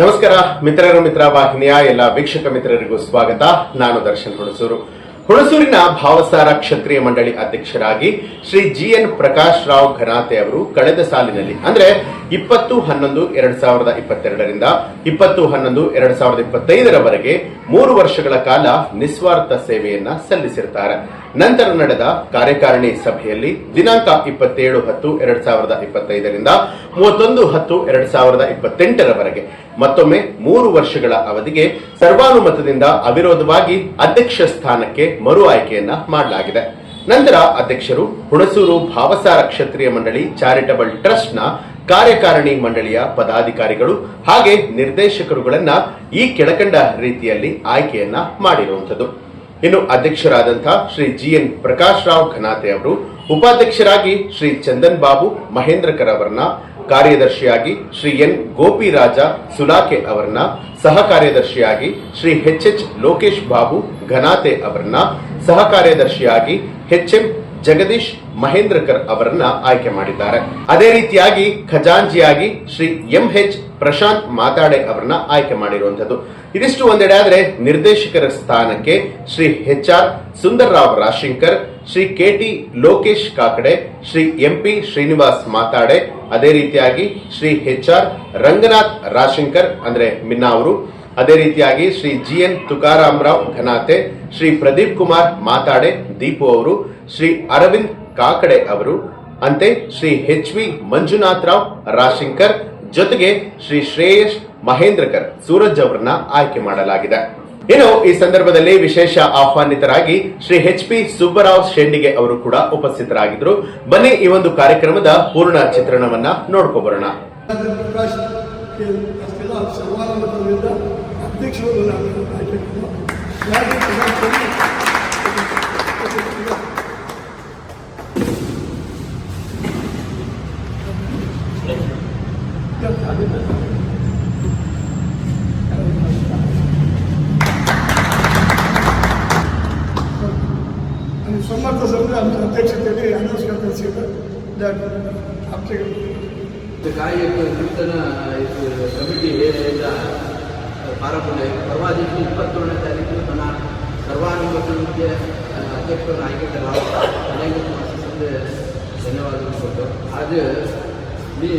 ನಮಸ್ಕಾರ, ಮಿತ್ರರ ಮಿತ್ರ ವಾಹಿನಿಯ ಎಲ್ಲ ವೀಕ್ಷಕ ಮಿತ್ರರಿಗೂ ಸ್ವಾಗತ. ನಾನು ದರ್ಶನ್ ಹುಣಸೂರು. ಹುಣಸೂರಿನ ಭಾವಸಾರ ಕ್ಷತ್ರಿಯ ಮಂಡಳಿ ಅಧ್ಯಕ್ಷರಾಗಿ ಶ್ರೀ ಜಿ ಎನ್ ಪ್ರಕಾಶ್ ರಾವ್ ಘನಾತೆ ಅವರು ಕಳೆದ ಸಾಲಿನಲ್ಲಿ, ಅಂದ್ರೆ ಇಪ್ಪತ್ತು ಹನ್ನೊಂದು ಎರಡ್ ಸಾವಿರದ ಇಪ್ಪತ್ತೆರಡರಿಂದ ಇಪ್ಪತ್ತು ಹನ್ನೊಂದು ಎರಡ್ ಸಾವಿರದ ಇಪ್ಪತ್ತೈದರವರೆಗೆ ಮೂರು ವರ್ಷಗಳ ಕಾಲ ನಿಸ್ವಾರ್ಥ ಸೇವೆಯನ್ನ ಸಲ್ಲಿಸಿರ್ತಾರೆ. ನಂತರ ನಡೆದ ಕಾರ್ಯಕಾರಿಣಿ ಸಭೆಯಲ್ಲಿ ದಿನಾಂಕ ಇಪ್ಪತ್ತೇಳು ಹತ್ತು ಎರಡ್ ಸಾವಿರದ ಇಪ್ಪತ್ತೈದರಿಂದ ಮೂವತ್ತೊಂದು ಹತ್ತು ಎರಡ್ ಸಾವಿರದ ಇಪ್ಪತ್ತೆಂಟರವರೆಗೆ. ಮತ್ತೊಮ್ಮೆ ಮೂರು ವರ್ಷಗಳ ಅವಧಿಗೆ ಸರ್ವಾನುಮತದಿಂದ ಅವಿರೋಧವಾಗಿ ಅಧ್ಯಕ್ಷ ಸ್ಥಾನಕ್ಕೆ ಮರು ಆಯ್ಕೆಯನ್ನ ಮಾಡಲಾಗಿದೆ. ನಂತರ ಅಧ್ಯಕ್ಷರು ಹುಣಸೂರು ಭಾವಸಾರ ಕ್ಷತ್ರಿಯ ಮಂಡಳಿ ಚಾರಿಟಬಲ್ ಟ್ರಸ್ಟ್ನ ಕಾರ್ಯಕಾರಿಣಿ ಮಂಡಳಿಯ ಪದಾಧಿಕಾರಿಗಳು ಹಾಗೆ ನಿರ್ದೇಶಕರುಗಳನ್ನ ಈ ಕೆಳಕಂಡ ರೀತಿಯಲ್ಲಿ ಆಯ್ಕೆಯನ್ನ ಮಾಡಿರುವಂಥದ್ದು. ಇನ್ನು ಅಧ್ಯಕ್ಷರಾದಂತಹ ಶ್ರೀ ಜಿ ಎನ್ ಪ್ರಕಾಶ್ ರಾವ್ ಘನಾತೆ ಅವರು, ಉಪಾಧ್ಯಕ್ಷರಾಗಿ ಶ್ರೀ ಚಂದನ್ ಬಾಬು ಮಹೇಂದ್ರಕರ್ ಅವರನ್ನ, ಕಾರ್ಯದರ್ಶಿಯಾಗಿ ಶ್ರೀ ಎನ್ ಗೋಪಿರಾಜ ಸುಲಾಕೆ ಅವರನ್ನ ಸಹ ಕಾರ್ಯದರ್ಶಿಯಾಗಿ ಶ್ರೀ ಎಚ್ ಎಚ್ ಲೋಕೇಶ್ ಬಾಬು ಘನಾತೆ ಅವರನ್ನ ಸಹ ಕಾರ್ಯದರ್ಶಿಯಾಗಿ ಎಚ್ ಎಂ ಜಗದೀಶ್ ಮಹೇಂದ್ರಕರ್ ಅವರನ್ನ ಆಯ್ಕೆ ಮಾಡಿದ್ದಾರೆ. ಅದೇ ರೀತಿಯಾಗಿ ಖಜಾಂಜಿಯಾಗಿ ಶ್ರೀ ಎಂ ಎಚ್ ಪ್ರಶಾಂತ್ ಮಾತಾಡೆ ಅವರನ್ನ ಆಯ್ಕೆ ಮಾಡಿರುವಂತದ್ದು ಇದಿಷ್ಟು ಒಂದೆಡೆ ಆದ್ರೆ ನಿರ್ದೇಶಕರ ಸ್ಥಾನಕ್ಕೆ Shri H R Sundar Rao Rashinkar Shri K T Lokesh Kakade, Shri M P Srinivas Matade, ಅದೇ ರೀತಿಯಾಗಿ ಶ್ರೀ ಎಚ್ ಆರ್ ರಂಗನಾಥ್ ರಾಶಿಂಕರ್ ಅಂದ್ರೆ ಮಿನ್ನಾ ಅವರು ಅದೇ ರೀತಿಯಾಗಿ ಶ್ರೀ ಜಿ ಎನ್ ತುಕಾರಾಮರಾವ್ ಘನಾತೆ, ಶ್ರೀ ಪ್ರದೀಪ್ ಕುಮಾರ್ ಮಾತಾಡೆ, ದೀಪು ಅವರು, ಶ್ರೀ ಅರವಿಂದ್ ಕಾಕಡೆ ಅವರು, ಅಂತೆ ಶ್ರೀ ಎಚ್ ವಿ ಮಂಜುನಾಥ್ ರಾವ್ ರಾಶಿಂಕರ್ ಜೊತೆಗೆ ಶ್ರೀ ಶ್ರೇಯಸ್ ಮಹೇಂದ್ರಕರ್, ಸೂರಜ್ ಅವರನ್ನ ಆಯ್ಕೆ ಮಾಡಲಾಗಿದೆ. ಇನ್ನು ಈ ಸಂದರ್ಭದಲ್ಲಿ ವಿಶೇಷ ಆಹ್ವಾನಿತರಾಗಿ ಶ್ರೀ ಎಚ್ ಪಿ ಸುಬ್ಬರಾವ್ ಶೆಂಡಿಗೆ ಅವರು ಕೂಡ ಉಪಸ್ಥಿತರಾಗಿದ್ದರು ಬನ್ನಿ ಈ ಒಂದು ಕಾರ್ಯಕ್ರಮದ ಪೂರ್ಣ ಚಿತ್ರಣವನ್ನ ನೋಡ್ಕೊಬರೋಣ ಪ್ರಕಾಶ್ ಅಷ್ಟೆಲ್ಲ ಸರ್ವಾನುಮತದಿಂದ ಅಧ್ಯಕ್ಷರು ನಾನು ಆಯ್ಕೆಗಳು ಯಾರು ಪ್ರಧಾನಮಂತ್ರಿ आणि समर्थ समजा आमच्या अध्यक्षतेने अनाऊन्स करतात सगळं आमच्याकडे ಕಾಯಕ ನೂತನ ಕಮಿಟಿ ಇಂದ. ಪ್ರಾರಂಭ ಪರವಾದಿಟ್ಟು ಇಪ್ಪತ್ತೇಳನೇ ತಾರೀಕು ನನ್ನ ಸರ್ವಾನುಮತಕ್ಕೆ ಅಧ್ಯಕ್ಷರನ್ನು ಆಯ್ಕೆ ನಾವು ಅನೇಕ ಸಂಸ್ಥೆ ಧನ್ಯವಾದಗಳು ಕೊಟ್ಟು. ಅದು ಈ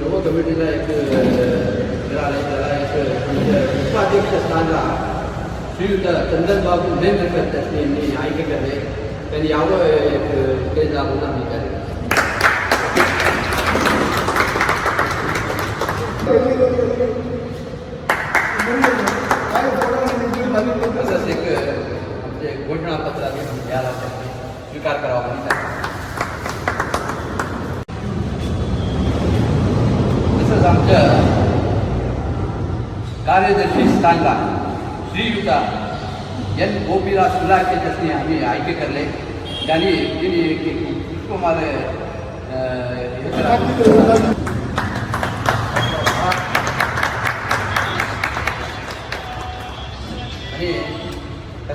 ನವ ಕಮಿಟಿನ ಉಪಾಧ್ಯಕ್ಷ ಸ್ಥಾನ ಶ್ರೀಯುತ ಚಂದನ್ ಬಾಬು ನೇಮಕರ್ತಕ್ಕೆ ಆಯ್ಕೆ ಕರೆ ಯಾವ ಕೇಂದ್ರ ಅಂತ स्वीकार करावा म्हणतात तसंच आमच्या कार्यदर्शी स्थानला श्रीयुता एन गोपीराज सुलाके त्यांनी आम्ही कर करले त्यांनी तिने एक कुमार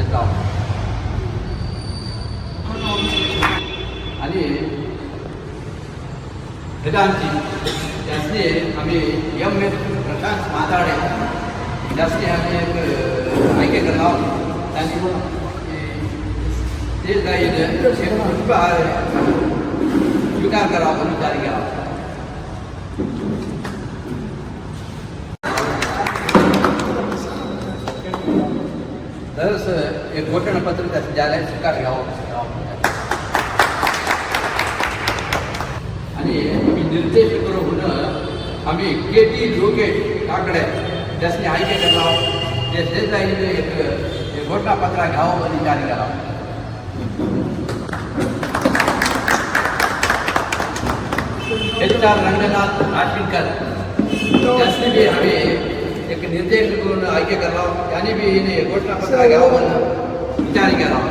घेतला आणि वेदांती त्यासनी आम्ही एम एस प्रशांत माताडे त्यासनी आम्ही एक आಯ್ಕೆ करला त्यांनी ते जाईल स्वीकार करावा म्हणून विचार केला तरच एक घोषणापत्र त्याचं ज्याला स्वीकार घ्यावा आणि आम्ही निर्देश करून आम्ही के टी लोकेश काकडे त्यासनी आಯ್ಕೆ करला ते तेच जाईल एक घोषणापत्र घ्यावं आणि जारी करावं एच आर रंगनाथ आशिलकर त्यासनी बी हवे एक निर्देशक आगे कर रहा हूँ यानी भी इन्हें घोषणा पत्र आ गया कर रहा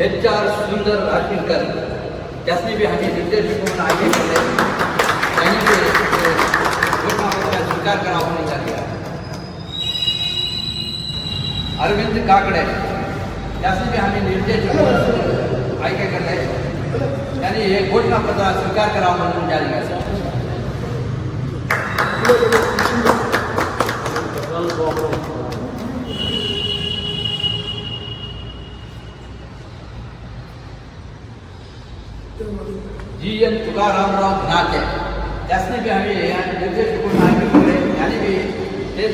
एच आर सुंदर राजकर जैसे भी हमें निर्देशकों ने आगे कर रहे यानी कि घोषणा पत्र स्वीकार करा अरविंद काकड़े जैसे भी हमें निर्देश म्हणून आगे केले त्यांनी हे घोषणापत्र स्वीकार करावा म्हणून जारी जी एन तुकारामराव नाते त्यासने बी आम्ही निर्देश करून आम्ही त्यांनी बी ते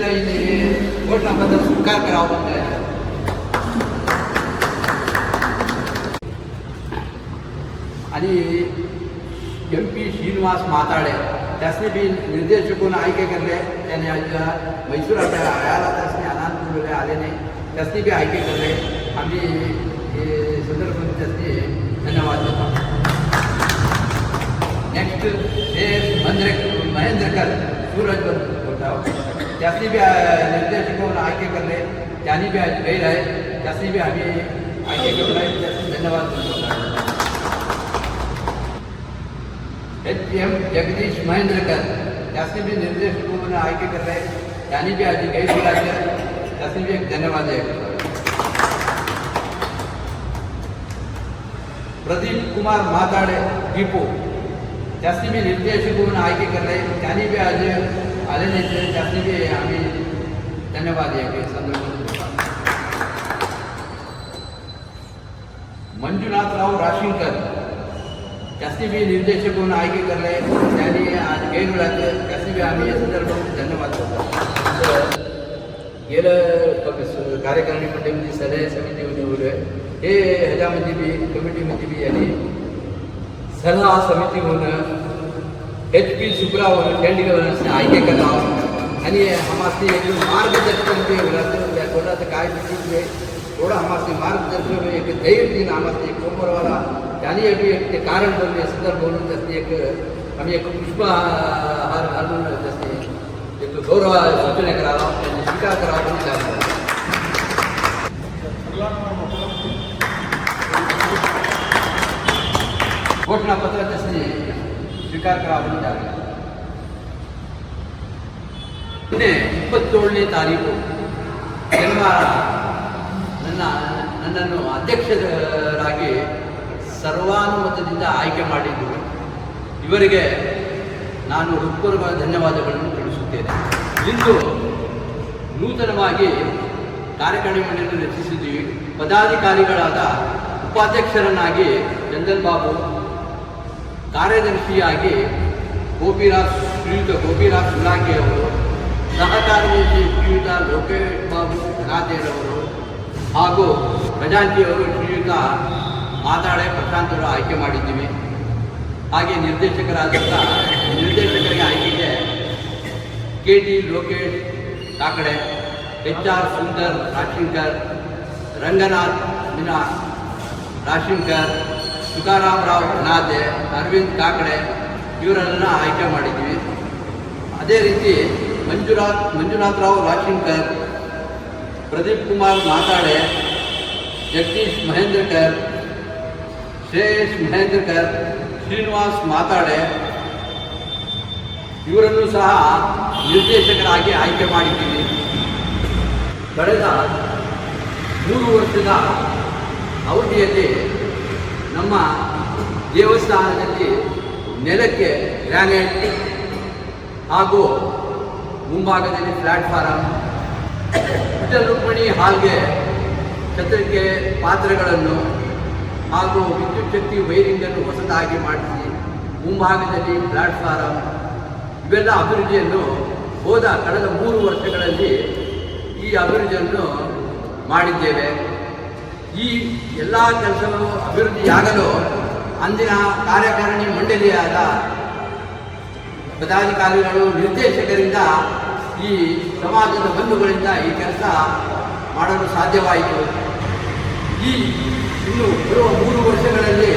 घोषणापत्र स्वीकार करावा म्हणून एम पी श्रीनिवास माताडे त्यासने भी निर्देशकून आयके केले मैसूर आपल्या आयाला त्यासने आनंद आले नाही त्यासनी आयके धन्यवाद देता नेक्स्ट ये महेंद्र महेंद्रकर सूरज होता भी बी निर्देशकून आयके केले त्यांनी बी गैर आहे त्यासनी बी आयके धन्यवाद देता सीएम जगदीश महेंद्रकर भी निर्देश को उपमन आय्के कर रहे यानी भी आदि कई राज्य शासन भी एक धन्यवाद है। प्रदीप कुमार माताड़े, डीपो। जैसे भी दीपू शासकीय निर्देशकों आय्के कर रहे यानी भी आज आले नेते जैसे भी हमें धन्यवाद है संदर्भ। मंजुनाथ राव राशिंकर ಜಾಸ್ತಿ ಬಿ ನಿರ್ದೇಶಕವನ್ನು ಆಯ್ಕೆ ಕರಲೆ ಜ್ಞಾನಿ ಗೈಡ್ಗಳಾದ್ರೆ ಜಾಸ್ತಿ बी आम्ही या संदर्भात धन्यवाद करतो गेलं कार्यकारिणी मंडळीमध्ये सल्ला समिती निवडले हे ह्याच्यामध्ये बी कमिटीमध्ये बी यांनी सल्ला समिती म्हणून एच पी शुक्रा म्हणून टेंडगवरने आयके केला आणि आम्हाला मार्गदर्शन ते होणार त्याला काय किती थोड़ा हमारे मार्गदर्शन में एक दैवी नामक एक कोमर वाला यानी अभी एक कारण बन गए सुंदर बोलने जैसे एक हम एक पुष्पाहार अर्जुन जैसे एक तो गौरव सूचने करा रहा हूँ शिका करा बनी जा रहा है घोषणा पत्र जैसे स्वीकार करा बनी जा रहा है इतने इपत्तोड़ने तारीखों जन्मा ನನ್ನ, ನನ್ನನ್ನು ಅಧ್ಯಕ್ಷರಾಗಿ ಸರ್ವಾನುಮತದಿಂದ ಆಯ್ಕೆ ಮಾಡಿದ್ದು ಇವರಿಗೆ ನಾನು ಹೃತ್ಪೂರ್ವಕ ಧನ್ಯವಾದಗಳನ್ನು ತಿಳಿಸುತ್ತೇನೆ. ಇಂದು ನೂತನವಾಗಿ ಕಾರ್ಯಕಾರಿ ಮಂಡಳಿಯನ್ನು ರಚಿಸಿದ್ದೀವಿ ಪದಾಧಿಕಾರಿಗಳಾದ ಉಪಾಧ್ಯಕ್ಷರನ್ನಾಗಿ ಚಂದನ್ ಬಾಬು, ಕಾರ್ಯದರ್ಶಿಯಾಗಿ ಗೋಪಿರಾಜ್, ಶ್ರೀಯುತ ಗೋಪಿರಾಜ್ ಸುಲಾಂಗೆ ಅವರು ಶ್ರೀಯುತ ಲೋಕೇಶ್ ಬಾಬು ಘನಾತೇರವರು ಹಾಗೂ ಖಜಾಂಚಿಯವರು ಶ್ರೀಯುತ ಮಾತಾಡೆ ಪ್ರಶಾಂತರು ಆಯ್ಕೆ ಮಾಡಿದ್ದೀವಿ. ಹಾಗೆ ನಿರ್ದೇಶಕರಾದಂಥ ನಿರ್ದೇಶಕರಿಗೆ ಆಯ್ಕೆಗೆ K T Lokesh Kakade H R Sundar Rajashankar Ranganath Meena Rashinkar Tukaram Rao Nade, Arvind Kakade ಇವರನ್ನು ಆಯ್ಕೆ ಮಾಡಿದ್ದೀವಿ. ಅದೇ ರೀತಿ ಮಂಜುನಾಥ್ ಮಂಜುನಾಥರಾವ್ ರಾಶಿಂಕರ್ ಪ್ರದೀಪ್ ಕುಮಾರ್ ಮಾತಾಡೆ, ಜಗದೀಶ್ ಮಹೇಂದ್ರಕರ್, ಶ್ರೇಯಸ್ ಮಹೇಂದ್ರಕರ್, ಶ್ರೀನಿವಾಸ್ ಮಾತಾಡೆ. ಇವರನ್ನು ಸಹ ನಿರ್ದೇಶಕರಾಗಿ ಆಯ್ಕೆ ಮಾಡಿದ್ದೀವಿ. ಕಳೆದ ಮೂರು ವರ್ಷದ ಅವಧಿಯಲ್ಲಿ ನಮ್ಮ ದೇವಸ್ಥಾನದಲ್ಲಿ ನೆಲಕ್ಕೆ ಗ್ರಾನೈಟ್ ಹಾಗೂ ಮುಂಭಾಗದಲ್ಲಿ ಪ್ಲಾಟ್ಫಾರಮ್ ವಿಠಲ್ ರುಕ್ಮಿಣಿ ಹಾಲ್ಗೆ ಛತ್ರಕ್ಕೆ ಪಾತ್ರೆಗಳನ್ನು ಹಾಗೂ ವಿದ್ಯುತ್ ಶಕ್ತಿ ವೈರಿಂಗನ್ನು ಹೊಸದಾಗಿ ಮಾಡಿಸಿ ಮುಂಭಾಗದಲ್ಲಿ ಪ್ಲಾಟ್ಫಾರಂ ಇವೆಲ್ಲ ಅಭಿವೃದ್ಧಿಯನ್ನು ಹೋದ ಕಳೆದ ಮೂರು ವರ್ಷಗಳಲ್ಲಿ ಈ ಅಭಿವೃದ್ಧಿಯನ್ನು ಮಾಡಿದ್ದೇವೆ. ಈ ಎಲ್ಲ ಕೆಲಸಗಳು ಅಭಿವೃದ್ಧಿಯಾಗಲು ಅಂದಿನ ಕಾರ್ಯಕಾರಿಣಿ ಮಂಡಳಿಯಾದ ಪದಾಧಿಕಾರಿಗಳು ನಿರ್ದೇಶಕರಿಂದ ಈ ಸಮಾಜದ ಬಂಧುಗಳಿಂದ ಈ ಕೆಲಸ ಮಾಡಲು ಸಾಧ್ಯವಾಯಿತು. ಈ ಇನ್ನು ಬರುವ ಮೂರು ವರ್ಷಗಳಲ್ಲಿ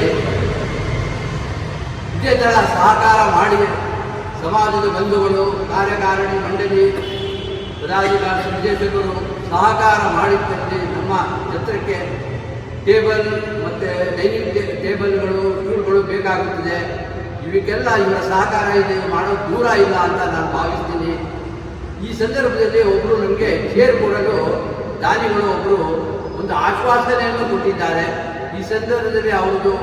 ಇದೇ ಥರ ಸಹಕಾರ ಮಾಡಿ ಸಮಾಜದ ಬಂಧುಗಳು, ಕಾರ್ಯಕಾರಿಣಿ ಮಂಡಳಿ, ಪದಾಧಿಕಾರಿ ನಿರ್ದೇಶಕರು ಸಹಕಾರ ಮಾಡಿದ್ದಂತೆ ನಮ್ಮ ಛತ್ರಕ್ಕೆ ಟೇಬಲ್ ಮತ್ತು ಡೈನಿಂಗ್ ಟೇಬಲ್ಗಳು, ಸ್ಟೂಲ್ಗಳು ಬೇಕಾಗುತ್ತದೆ. ಇವಕ್ಕೆಲ್ಲ ಇವರ ಸಹಕಾರ ಇದೆ ಮಾಡೋದು ದೂರ ಇಲ್ಲ ಅಂತ ನಾನು ಭಾವಿಸ್ತೀನಿ. ಈ ಸಂದರ್ಭದಲ್ಲಿ ಒಬ್ಬರು ನಮಗೆ ಶೇರ್ ಕೊಡಲು ದಾನಿಗಳು ಒಬ್ಬರು ಒಂದು ಆಶ್ವಾಸನೆಯನ್ನು ಕೊಟ್ಟಿದ್ದಾರೆ. ಈ ಸಂದರ್ಭದಲ್ಲಿ ಅವ್ರದ್ದು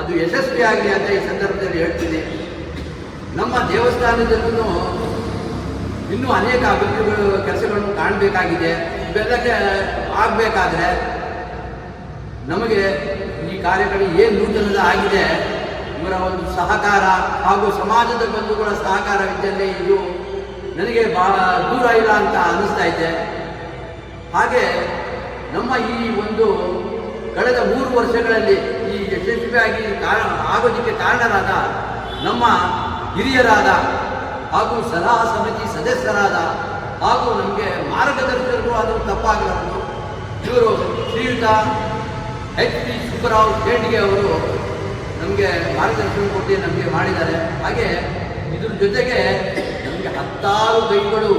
ಅದು ಯಶಸ್ವಿಯಾಗಲಿ ಅಂತ ಈ ಸಂದರ್ಭದಲ್ಲಿ ಹೇಳ್ತೀನಿ. ನಮ್ಮ ದೇವಸ್ಥಾನದಲ್ಲೂ ಇನ್ನೂ ಅನೇಕ ಅಭಿವೃದ್ಧಿಗಳು ಕೆಲಸಗಳನ್ನು ಕಾಣಬೇಕಾಗಿದೆ. ಇವೆಲ್ಲಕ್ಕೆ ಆಗಬೇಕಾದ್ರೆ ನಮಗೆ ಈ ಕಾರ್ಯಗಳು ಏನು ನೂತನದ ಆಗಿದೆ, ಇವರ ಒಂದು ಸಹಕಾರ ಹಾಗೂ ಸಮಾಜದ ಬಂಧುಗಳ ಸಹಕಾರವಿದ್ದಲ್ಲಿ ಇದು ನನಗೆ ಬಹಳ ದೂರ ಇಲ್ಲ ಅಂತ ಅನ್ನಿಸ್ತಾ ಇದೆ ಹಾಗೆ ನಮ್ಮ ಈ ಒಂದು ಕಳೆದ ಮೂರು ವರ್ಷಗಳಲ್ಲಿ ಈ ಯಶಸ್ವಿಯಾಗಿ ಕಾರಣ ಆಗೋದಕ್ಕೆ ಕಾರಣರಾದ ನಮ್ಮ ಹಿರಿಯರಾದ ಹಾಗೂ ಸಲಹಾ ಸಮಿತಿ ಸದಸ್ಯರಾದ ಹಾಗೂ ನಮಗೆ ಮಾರ್ಗದರ್ಶಕರು ಅದು ತಪ್ಪಾಗಲಾರದು. ಇವರು ಶ್ರೀಯುತ ಎಚ್ ಪಿ ಸುಬ್ಬರಾವ್ ಶೇಟ್ಗೆ ಅವರು ನಮಗೆ ಮಾರ್ಗದರ್ಶನ ಕೊಟ್ಟು ನಮಗೆ ಮಾಡಿದ್ದಾರೆ. ಹಾಗೆ ಇದ್ರ ಜೊತೆಗೆ ಹತ್ತಾರು ಕೈಗಳು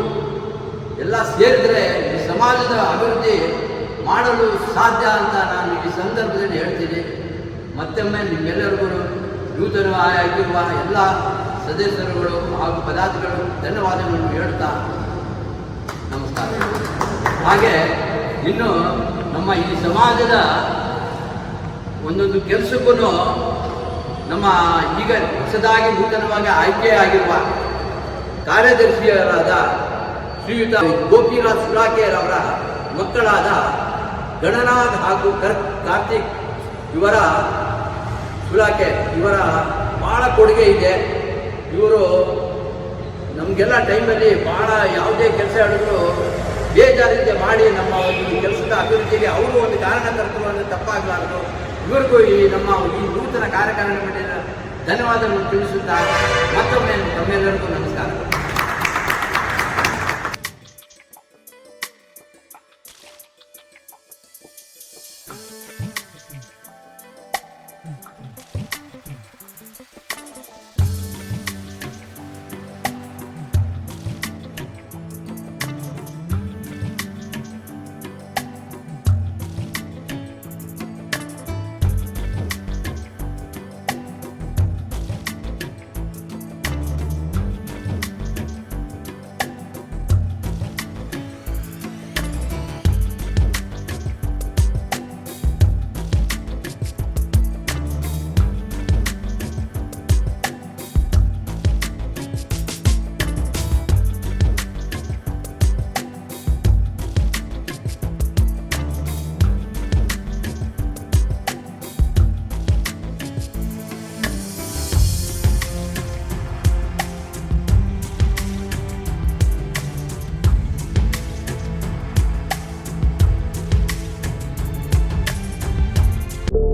ಎಲ್ಲ ಸೇರಿದರೆ ಈ ಸಮಾಜದ ಅಭಿವೃದ್ಧಿ ಮಾಡಲು ಸಾಧ್ಯ ಅಂತ ನಾನು ಈ ಸಂದರ್ಭದಲ್ಲಿ ಹೇಳ್ತೀನಿ. ಮತ್ತೊಮ್ಮೆ ನಿಮ್ಮೆಲ್ಲರಿಗೂ ಆಗಿರುವ ಎಲ್ಲ ಸದಸ್ಯರುಗಳು ಹಾಗೂ ಪದಾರ್ಥಗಳು ಧನ್ಯವಾದಗಳನ್ನು ಹೇಳ್ತಾ ನಮಸ್ಕಾರ. ಹಾಗೆ ಇನ್ನು ನಮ್ಮ ಈ ಸಮಾಜದ ಒಂದೊಂದು ಕೆಲಸಕ್ಕೂ ನಮ್ಮ ಈಗ ಹೊಸದಾಗಿ ನೂತನವಾಗಿ ಆಯ್ಕೆಯಾಗಿರುವ ಕಾರ್ಯದರ್ಶಿಯರಾದ ಶ್ರೀಯುತ ಗೋಪಿನಾಥ್ ಸುರಾಕೇರವರ ಮಕ್ಕಳಾದ ಗಣನಾಥ್ ಹಾಗೂ ಕರ್, ಕಾರ್ತಿಕ್ ಇವರ ಸುರಾಕೇರ್ ಇವರ ಭಾಳ ಕೊಡುಗೆ ಇದೆ. ಇವರು ನಮಗೆಲ್ಲ ಟೈಮಲ್ಲಿ ಭಾಳ ಯಾವುದೇ ಕೆಲಸ ಹೇಳಿದ್ರು ಬೇಜಾರಿಂದ ಮಾಡಿ ನಮ್ಮ ಒಂದು ಕೆಲಸದ ಅಭಿವೃದ್ಧಿಗೆ ಅವರು ಒಂದು ಕಾರಣಕರ್ತವನ್ನು ತಪ್ಪಾಗಲಾರದು ಇವರಿಗೂ ಈ ನಮ್ಮ ಈ ನೂತನ ಕಾರ್ಯಕಾರಣ ಧನ್ಯವಾದಗಳನ್ನು ತಿಳಿಸುತ್ತಾ ಮತ್ತೊಮ್ಮೆ ತಮ್ಮೆಲ್ಲರಿಗೂ ನಮಸ್ಕಾರ.